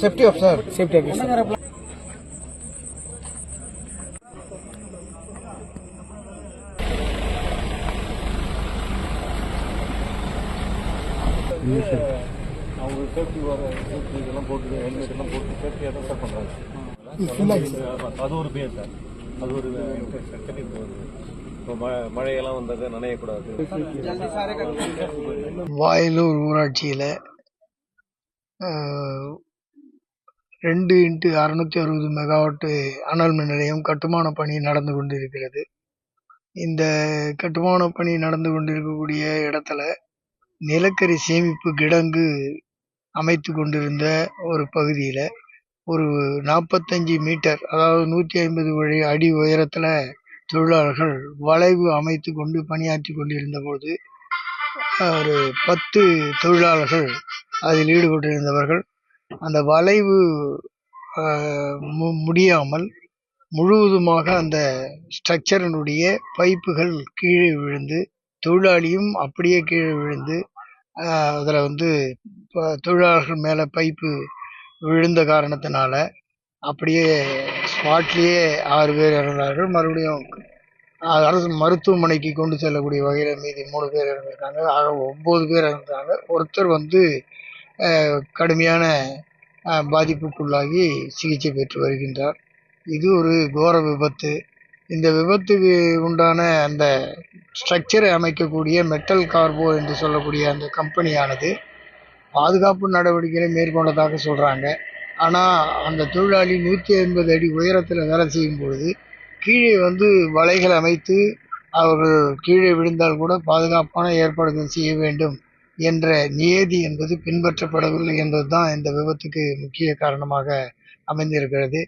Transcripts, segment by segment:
Safety officer safety officer அவங்க safety வர safety இதெல்லாம் போட்டு ஹெல்மெட் எல்லாம் போட்டு சேஃப்டியாக தான் சார் பண்ணுறாங்க அது ஒரு பேர் சார் அது ஒரு மழையெல்லாம் வந்தது நனையக்கூடாது. வாயலூர் ஊராட்சியில் ரெண்டு இன்ட்டு அறுநூத்தி அறுபது மெகாவாட்டு அனல் மின் நிலையம் கட்டுமான பணி நடந்து கொண்டிருக்கிறது. இந்த கட்டுமான பணி நடந்து கொண்டிருக்கக்கூடிய இடத்துல நிலக்கரி சேமிப்பு கிடங்கு அமைத்து கொண்டிருந்த ஒரு பகுதியில் ஒரு நாற்பத்தஞ்சு மீட்டர் அதாவது நூற்றி ஐம்பது வழி அடி உயரத்தில் தொழிலாளர்கள் வளைவு அமைத்து கொண்டு பணியாற்றி கொண்டிருந்தபோது ஒரு பத்து தொழிலாளர்கள் அதில் ஈடுபட்டிருந்தவர்கள் அந்த வளைவு மு- முடியாமல் முழுவதுமாக அந்த ஸ்ட்ரக்சரினுடைய பைப்புகள் கீழே விழுந்து தொழிலாளியும் அப்படியே கீழே விழுந்து அதில் வந்து ப- தொழிலாளர்கள் மேலே பைப்பு விழுந்த காரணத்தினால அப்படியே ஸ்பாட்லேயே ஆறு பேர் இறந்தார்கள். மறுபடியும் அரசு மருத்துவமனைக்கு கொண்டு செல்லக்கூடிய வகையில் மீதி மூணு பேர் இறந்துருக்காங்க. ஆக ஒம்பது பேர் இறந்துட்டாங்க. ஒருத்தர் வந்து கடுமையான பாதிப்புக்குள்ளாகி சிகிச்சை பெற்று வருகின்றார். இது ஒரு கோர விபத்து. இந்த விபத்துக்கு உண்டான அந்த ஸ்ட்ரக்சரை அமைக்கக்கூடிய மெட்டல் கார்போ என்று சொல்லக்கூடிய அந்த கம்பெனியானது பாதுகாப்பு நடவடிக்கைகளை மேற்கொண்டதாக சொல்கிறாங்க ஆனால் அந்த தொழிலாளி நூற்றி ஐம்பது அடி உயரத்தில் வேலை செய்யும் பொழுது கீழே வந்து வலைகள் அமைத்து அவர்கள் கீழே விழுந்தால் கூட பாதுகாப்பான ஏற்பாடுகள் செய்ய வேண்டும் என்ற நியதி என்பது பின்பற்றப்படவில்லை என்பதுதான் இந்த விபத்துக்கு முக்கிய காரணமாக அமைந்திருக்கிறது.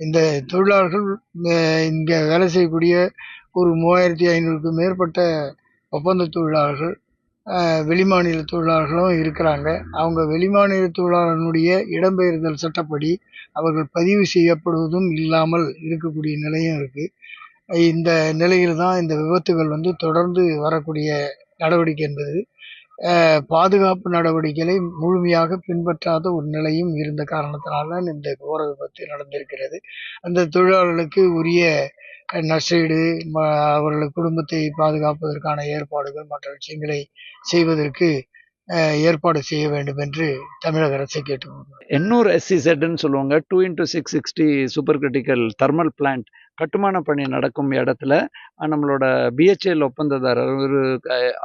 இந்த தொழிலாளர்கள் இங்கே வேலை செய்யக்கூடிய ஒரு மூவாயிரத்தி ஐநூறுக்கும் மேற்பட்ட ஒப்பந்த தொழிலாளர்கள் வெளிமாநில தொழிலாளர்களும் இருக்கிறாங்க. அவங்க வெளிமாநில தொழிலாளர்களுடைய இடம்பெயர்தல் சட்டப்படி அவர்கள் பதிவு செய்யப்படுவதும் இல்லாமல் இருக்கக்கூடிய நிலையும் இருக்குது இந்த நிலையில் தான் இந்த விபத்துகள் வந்து தொடர்ந்து வரக்கூடிய நடவடிக்கை என்பது. பாதுகாப்பு நடவடிக்கைகளை முழுமையாக பின்பற்றாத ஒரு நிலையும் இருந்த காரணத்தினால இந்த கோர விபத்து நடந்திருக்கிறது. அந்த தொழிலாளர்களுக்கு உரிய அஹ், நஷ்டஈடு அவர்கள் குடும்பத்தை பாதுகாப்பதற்கான ஏற்பாடுகள் மற்ற விஷயங்களை செய்வதற்கு ஏற்பாடு செய்ய வேண்டும் என்று தமிழக அரசை கேட்டுக்கொள்கிறோம். எண்ணூர் எஸ்சிசெட்னு சொல்லுவாங்க. Two into six sixty super critical thermal plant கட்டுமான பணி நடக்கும் இடத்துல நம்மளோட பிஹெச்எல் ஒப்பந்ததாரர் ஒரு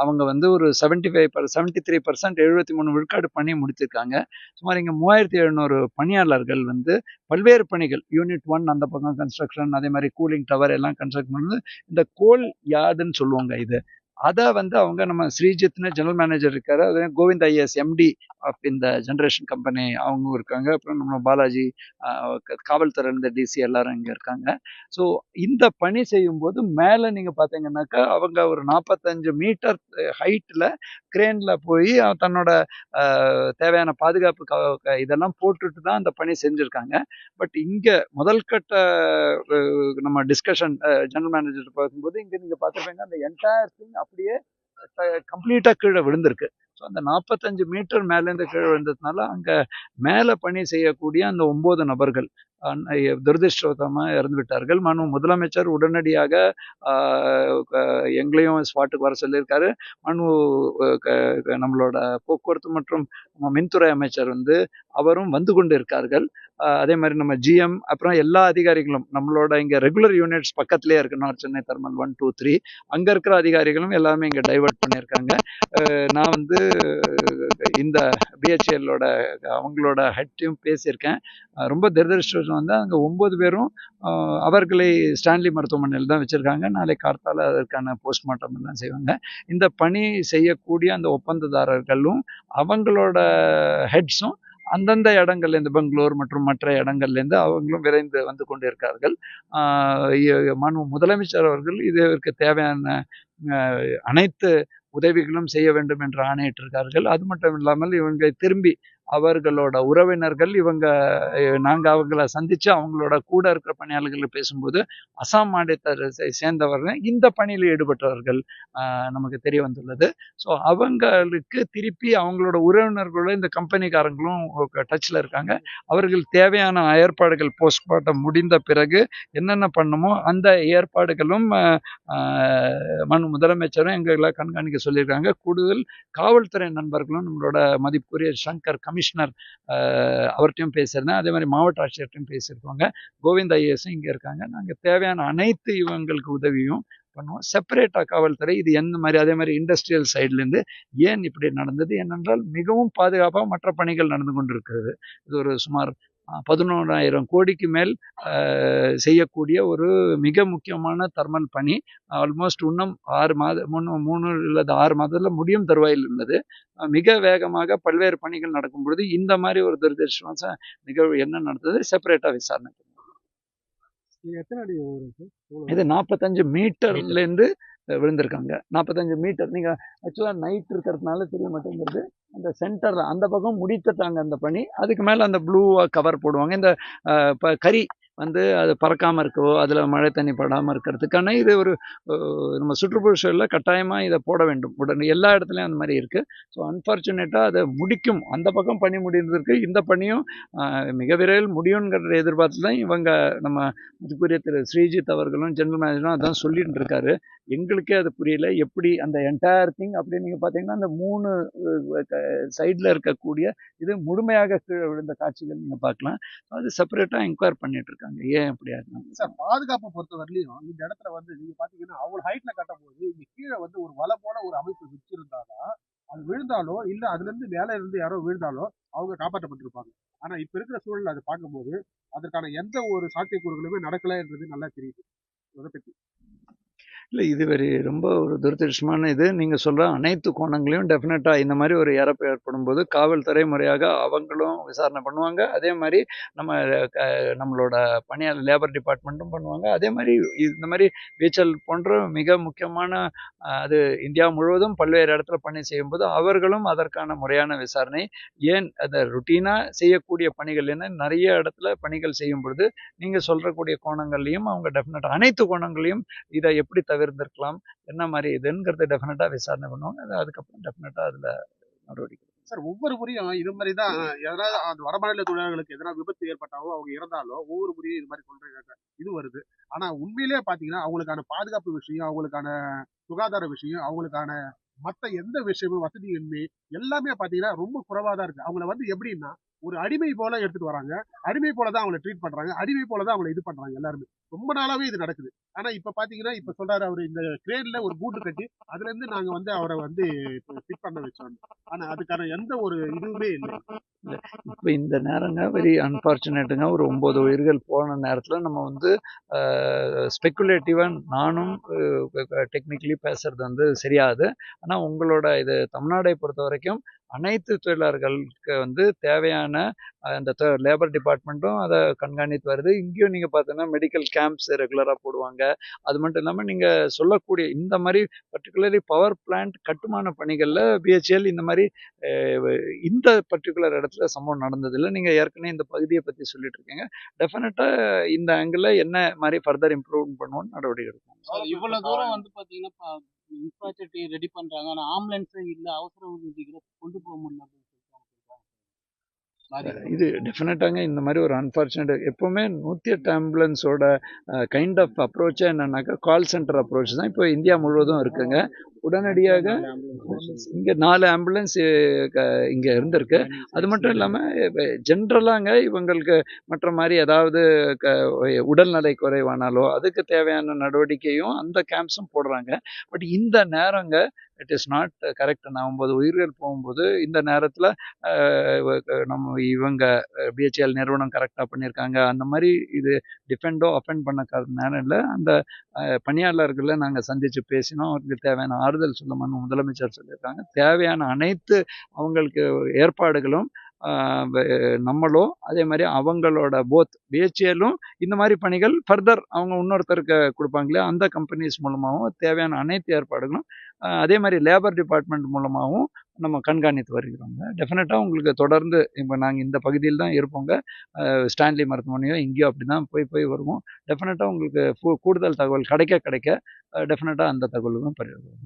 அவங்க வந்து ஒரு seventy five per seventy three percent எழுபத்தி மூணு விழுக்காடு பணி முடிச்சிருக்காங்க. சுமார் இங்கே மூவாயிரத்தி எழுநூறு பணியாளர்கள் வந்து பல்வேறு பணிகள் யூனிட் ஒன் அந்த பக்கம் கன்ஸ்ட்ரக்ஷன் அதே மாதிரி கூலிங் டவர் எல்லாம் கன்ஸ்ட்ரக்ட் பண்ணுறது இந்த கோல் யார்டுன்னு சொல்லுவாங்க இது. அதை வந்து அவங்க நம்ம ஸ்ரீஜித்னு ஜெனரல் மேனேஜர் இருக்காரு. அதே கோவிந்த் ஐஎஸ் எம்டி ஆஃப் இந்த ஜென்ரேஷன் கம்பெனி அவங்க இருக்காங்க. அப்புறம் நம்ம பாலாஜி காவல்துறை இருந்த டிசி எல்லாரும் இங்கே இருக்காங்க. ஸோ இந்த பணி செய்யும்போது மேலே நீங்கள் பார்த்தீங்கன்னாக்கா அவங்க ஒரு நாற்பத்தஞ்சு மீட்டர் ஹைட்டில் கிரேனில் போய் தன்னோட தேவையான பாதுகாப்பு க- க- இதெல்லாம் போட்டுட்டு தான் அந்த பணி செஞ்சுருக்காங்க. பட் இங்கே முதல் கட்ட நம்ம டிஸ்கஷன் ஜெனரல் மேனேஜர் பார்க்கும்போது இங்கே நீங்கள் பார்த்துருப்பீங்க அந்த என்டையர் திங் அப்படியே கம்ப்ளீட்டாக கீழே விழுந்திருக்கு. ஸோ அந்த நாற்பத்தஞ்சு மீட்டர் மேலேருந்து கீழே விழுந்ததுனால அங்கே மேலே பணி செய்யக்கூடிய அந்த ஒம்பது நபர்கள் துரதிருஷ்டவசமாக இறந்து விட்டார்கள் மனு முதலமைச்சர் உடனடியாக எங்களையும் ஸ்பாட்டுக்கு வர சொல்லியிருக்காரு. மனு க- நம்மளோட போக்குவரத்து மற்றும் மின்துறை அமைச்சர் வந்து அவரும் வந்து கொண்டு இருக்கார்கள் அதே மாதிரி நம்ம ஜிஎம் அப்புறம் எல்லா அதிகாரிகளும் நம்மளோட இங்கே ரெகுலர் யூனிட்ஸ் பக்கத்துலேயே இருக்கு north Chennai thermal one two three அங்கே இருக்கிற அதிகாரிகளும் எல்லாமே இங்கே டைவர்ட் பண்ணியிருக்காங்க. நான் வந்து இந்த பிஹெச்எல்லோட அவங்களோட ஹெட்டையும் பேசியிருக்கேன். ரொம்ப துரதிருஷ்டம் வந்து அங்கே ஒம்பது பேரும் அவர்களை ஸ்டான்லி மருத்துவமனையில் தான் வச்சுருக்காங்க. நாளை கார்த்தால அதற்கான போஸ்ட்மார்ட்டம் எல்லாம் செய்வாங்க. இந்த பணி செய்யக்கூடிய அந்த ஒப்பந்ததாரர்களும் அவங்களோட ஹெட்ஸும் அந்தந்த இடங்கள்லேருந்து பெங்களூர் மற்றும் மற்ற இடங்கள்லேருந்து அவங்களும் விரைந்து வந்து கொண்டிருக்கார்கள் மனு முதலமைச்சர் அவர்கள் இதற்கு தேவையான அனைத்து உதவிகளும் செய்ய வேண்டும் என்று ஆணையிட்டிருக்கார்கள் அது மட்டும் இல்லாமல் இவங்க திரும்பி அவர்களோட உறவினர்கள் இவங்க நாங்கள் அவங்கள சந்தித்து அவங்களோட கூட இருக்கிற பணியாளர்கள் பேசும்போது அசாம் மாநிலத்தை சேர்ந்தவர்கள் இந்த பணியில் ஈடுபட்டவர்கள் நமக்கு தெரிய வந்துள்ளது. ஸோ அவங்களுக்கு திருப்பி அவங்களோட உறவினர்களோட இந்த கம்பெனிக்காரங்களும் டச்சில் இருக்காங்க. அவர்கள் தேவையான ஏற்பாடுகள் போஸ்ட்மார்ட்டம் முடிந்த பிறகு என்னென்ன பண்ணுமோ அந்த ஏற்பாடுகளும் மண் மனு முதலமைச்சரும் எங்களை கண்காணிக்க சொல்லியிருக்காங்க. கூடுதல் காவல்துறை நண்பர்களும் நம்மளோட மதிப்புக்குரிய சங்கர் கமிஷனர் அவர்கிட்டையும் பேசியிருந்தேன். அதே மாதிரி மாவட்ட ஆட்சியர்கிட்டையும் பேசியிருக்கோங்க. கோவிந்த் ஐஏஎஸும் இங்கே இருக்காங்க. நாங்கள் தேவையான அனைத்து இவங்களுக்கு உதவியும் பண்ணுவோம். செப்பரேட்டாக காவல்துறை இது எந்த மாதிரி அதே மாதிரி இண்டஸ்ட்ரியல் சைட்லேருந்து ஏன் இப்படி நடந்தது? ஏனென்றால் மிகவும் பாதுகாப்பாக மற்ற பணிகள் நடந்து கொண்டிருக்கிறது. இது ஒரு சுமார் பதினோராயிரம் கோடிக்கு மேல் செய்யக்கூடிய ஒரு மிக முக்கியமான தர்மல் பணி. ஆல்மோஸ்ட் இன்னும் ஆறு மாத மூணு மூணு இல்லது ஆறு மாதத்தில் முடியும் தருவாயில் உள்ளது. மிக வேகமாக பல்வேறு பணிகள் நடக்கும் பொழுது இந்த மாதிரி ஒரு துரதிருஷ்டவச நிகழ்வு என்ன நடந்தது? செப்பரேட்டாக விசாரணை? இது நாற்பத்தஞ்சு மீட்டர்லேருந்து விழுந்திருக்காங்க. நாற்பத்தஞ்சு மீட்டர் நீங்கள் ஆக்சுவலாக நைட் இருக்கிறதுனால தெரிய மாட்டேங்கிறது அந்த சென்டரில் அந்த பக்கம் முடித்துட்டாங்க அந்த பணி. அதுக்கு மேலே அந்த ப்ளூவாக கவர் போடுவாங்க. இந்த இப்போ கறி வந்து அது பறக்காமல் இருக்கவோ அதில் மழை தண்ணி படாமல் இருக்கிறதுக்கான இது ஒரு நம்ம சுற்றுப்புற சூழலில் கட்டாயமாக இதை போட வேண்டும். உடனே எல்லா இடத்துலையும் அந்த மாதிரி இருக்குது ஸோ அன்ஃபார்ச்சுனேட்டாக அதை முடிக்கும். அந்த பக்கம் பணி முடிந்திருக்கு. இந்த பணியும் மிக விரைவில் முடியுங்கிற எதிர்பார்த்து தான் இவங்க நம்ம இதுக்குரிய திரு ஸ்ரீஜித் அவர்களும் ஜெனரல் மேனேஜரும் அதான் சொல்லிட்டு இருக்காரு. எங்களுக்கே அது புரியல. எப்படி அந்த என்டையர் திங் அப்படின்னு நீங்கள் பார்த்தீங்கன்னா அந்த மூணு சைடில் இருக்கக்கூடிய இது முழுமையாக கீழே விழுந்த காட்சிகள் நீங்கள் பார்க்கலாம். அது செப்பரேட்டாக என்கொயர் பண்ணிட்டு இருக்காங்க. ஏன் அப்படி ஆகுது சார் பாதுகாப்பை பொறுத்த வரலையும் இந்த இடத்துல வந்து நீங்க பாத்தீங்கன்னா அவ்வளவு ஹைட்ல கட்டும் போது இங்க கீழே வந்து ஒரு வலை போல ஒரு அமைப்பு வச்சிருந்தாதான் அது விழுந்தாலோ இல்ல அதுல இருந்து மேல இருந்து யாரோ விழுந்தாலோ அவங்க காப்பாற்றப்பட்டிருப்பாங்க. ஆனா இப்ப இருக்கிற சூழல் அதை பார்க்கும்போது அதற்கான எந்த ஒரு சாத்தியக்கூறுகளுமே நடக்கலன்றது நல்லா தெரியுது. அதை பத்தி. இல்லை இது வெரி ரொம்ப ஒரு துரதிருஷ்டமான இது. நீங்கள் சொல்கிற அனைத்து கோணங்களையும் டெஃபினட்டாக இந்த மாதிரி ஒரு இறப்பு ஏற்படும் போது காவல்துறை முறையாக அவங்களும் விசாரணை பண்ணுவாங்க. அதே மாதிரி நம்ம நம்மளோட பணியாளர் லேபர் டிபார்ட்மெண்ட்டும் பண்ணுவாங்க. அதே மாதிரி இந்த மாதிரி வீச்சல் போன்ற மிக முக்கியமான அது இந்தியா முழுவதும் பல்வேறு இடத்துல பணி செய்யும்போது அவர்களும் அதற்கான முறையான விசாரணை. ஏன் அந்த ருட்டீனாக செய்யக்கூடிய பணிகள் என்ன? நிறைய இடத்துல பணிகள் செய்யும் பொழுது நீங்கள் சொல்கிறக்கூடிய கோணங்கள்லையும் அவங்க டெஃபினட்டாக அனைத்து கோணங்களையும் இதை எப்படி தவிர தவிர்த்திருக்கலாம் என்ன மாதிரி இதுங்கிறத டெஃபினட்டாக விசாரணை பண்ணுவாங்க. அது அதுக்கப்புறம் டெஃபினட்டாக அதில் நடவடிக்கை சார் ஒவ்வொரு முறையும் இது மாதிரி தான் எதனால அந்த வடமாநில தொழிலாளர்களுக்கு எதனா விபத்து ஏற்பட்டாலோ அவங்க இறந்தாலோ ஒவ்வொரு முறையும் இது மாதிரி சொல்றாங்க இது வருது. ஆனா உண்மையிலேயே பாத்தீங்கன்னா அவங்களுக்கான பாதுகாப்பு விஷயம் அவங்களுக்கான சுகாதார விஷயம் அவங்களுக்கான மத்த எந்த விஷயமும் வசதியின்மை எல்லாமே பாத்தீங்கன்னா ரொம்ப குறைவா தான் இருக்கு. அவங்கள வந்து எப்படின்னா ஒரு அடிமை போல எடுத்துட்டு வராங்க. அடிமை போல தான் அவங்கள ட்ரீட் பண்றாங்க. அடிமை போல தான் அவங்கள இது பண்றாங்க எல்லாருமே. ரொம்ப நாளாவே இது நடக்குது. ஆனா இப்ப பாத்தீங்கன்னா இப்ப சொல்றாரு அவர் இந்த கிரேன்ல ஒரு கூண்டு கட்டி அதுல இருந்து நாங்க வந்து அவரை வந்து ஃபிட் பண்ண வச்சோம். ஆனா அதுக்கான எந்த ஒரு இதுவுமே இல்லை. இப்போ இந்த நேரங்க வெரி அன்பார்ச்சுனேட்டுங்க ஒரு ஒன்பது உயிர்கள் போன நேரத்தில் நம்ம வந்து ஸ்பெக்குலேட்டிவாக நானும் டெக்னிக்கலி பேசுறது வந்து சரியாது. ஆனால் உங்களோட இது தமிழ்நாடை பொறுத்த வரைக்கும் அனைத்து தொழிலாளர்களுக்கு வந்து தேவையான அந்த லேபர் டிபார்ட்மெண்ட்டும் அதை கண்காணித்து வருது. இங்கேயும் நீங்கள் பார்த்தீங்கன்னா மெடிக்கல் கேம்ப்ஸ் ரெகுலராக போடுவாங்க. அது மட்டும் இல்லாமல் நீங்கள் சொல்லக்கூடிய இந்த மாதிரி பர்டிகுலர்லி பவர் பிளான்ட் கட்டுமான பணிகளில் பிஹெச்எல் இந்த மாதிரி இந்த பர்டிகுலர் இடத்துல சம்பவம் நடந்ததில்லை. நீங்கள் ஏற்கனவே இந்த பகுதியை பற்றி சொல்லிட்டு இருக்கீங்க. டெஃபினட்டாக இந்த ஆங்கிளில் என்ன மாதிரி ஃபர்தர் இம்ப்ரூவ் பண்ணுவோம்னு நடவடிக்கை எடுப்போம். சார் இவ்வளவு தூரம் வந்து பாத்தீங்கன்னா இன்ஃப்ராஸ்ட்ரக்சர் ரெடி பண்றாங்க. ஆனா ஆம்புலன்ஸே இல்ல அவசர உதவிகளை கொண்டு போக முடியல அப்படின்னு சொல்லிட்டு அவங்க சொல்றாங்க. இது டெஃபினட்டாங்க இந்த மாதிரி ஒரு அன்ஃபார்ச்சுனேட் எப்போவுமே நூற்றி எட்டு ஆம்புலன்ஸோட கைண்ட் ஆஃப் அப்ரோச்சே என்னன்னாக்கா கால் சென்டர் அப்ரோச் தான். இப்போ இந்தியா முழுவதும் இருக்குங்க. உடனடியாக இங்கே நாலு ஆம்புலன்ஸ் இங்கே இருந்திருக்கு. அது மட்டும் இல்லாமல் ஜென்ரலாங்க இவங்களுக்கு மற்ற மாதிரி ஏதாவது க உடல்நலை குறைவானாலோ அதுக்கு தேவையான நடவடிக்கையும் அந்த கேம்ப்ஸும் போடுறாங்க. பட் இந்த நேரங்க இட் இஸ் நாட் கரெக்ட் நான் ஒன்பது உயிர்கள் போகும்போது இந்த நேரத்தில் நம்ம இவங்க பிஹெச்எல் நிறுவனம் கரெக்டாக பண்ணியிருக்காங்க. அந்த மாதிரி இது டிஃபெண்டோ அஃபெண்ட் பண்ண இல்லை அந்த பணியாளர்களை நாங்கள் சந்தித்து பேசினோம். அவருக்கு தேவையான ஆறுதல் சொல்லணும்னு முதலமைச்சர் சொல்லியிருக்காங்க. தேவையான அனைத்து அவங்களுக்கு ஏற்பாடுகளும் நம்மளும் அதே மாதிரி அவங்களோட போத் பிஹெச்ஏலும் இந்த மாதிரி பணிகள் ஃபர்தர் அவங்க இன்னொருத்தருக்கு கொடுப்பாங்களே அந்த கம்பெனிஸ் மூலமாகவும் தேவையான அனைத்து ஏற்பாடுகளும் அதே மாதிரி லேபர் டிபார்ட்மெண்ட் மூலமாகவும் நம்ம கண்காணித்து வருகிறோங்க. டெஃபினட்டாக உங்களுக்கு தொடர்ந்து இப்போ நாங்கள் இந்த பகுதியில் தான் இருப்போங்க. ஸ்டான்லி மருத்துவமனையோ இங்கேயோ அப்படி தான் போய் போய் வருவோம். டெஃபினட்டாக உங்களுக்கு கூடுதல் தகவல் கிடைக்க கிடைக்க டெஃபினட்டாக அந்த தகவலும் பரிவரும்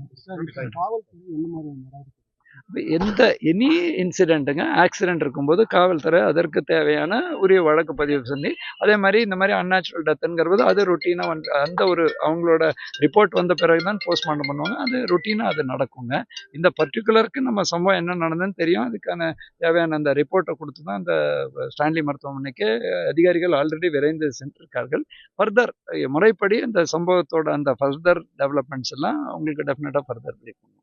எந்த எனி இன்சிடெண்ட்டுங்க ஆக்சிடென்ட் இருக்கும்போது காவல்துறை அதற்கு தேவையான உரிய வழக்கு பதிவு செஞ்சு அதே மாதிரி இந்த மாதிரி அன்நேச்சுரல் டெத்துங்கிறது அது ருட்டீனாக வந்து அந்த ஒரு அவங்களோட ரிப்போர்ட் வந்த பிறகு தான் போஸ்ட்மார்ட்டம் பண்ணுவாங்க. அது ருட்டீனாக அது நடக்குங்க. இந்த பர்டிகுலருக்கு நம்ம சம்பவம் என்ன நடந்ததுன்னு தெரியும். அதுக்கான தேவையான அந்த ரிப்போர்ட்டை கொடுத்து தான் அந்த ஸ்டான்லி மருத்துவமனைக்கு அதிகாரிகள் ஆல்ரெடி விரைந்து சென்றிருக்கார்கள். ஃபர்தர் முறைப்படி அந்த சம்பவத்தோட அந்த ஃபர்தர் டெவலப்மெண்ட்ஸ் எல்லாம் உங்களுக்கு டெஃபினட்டாக ஃபர்தர் பண்ணுவோம்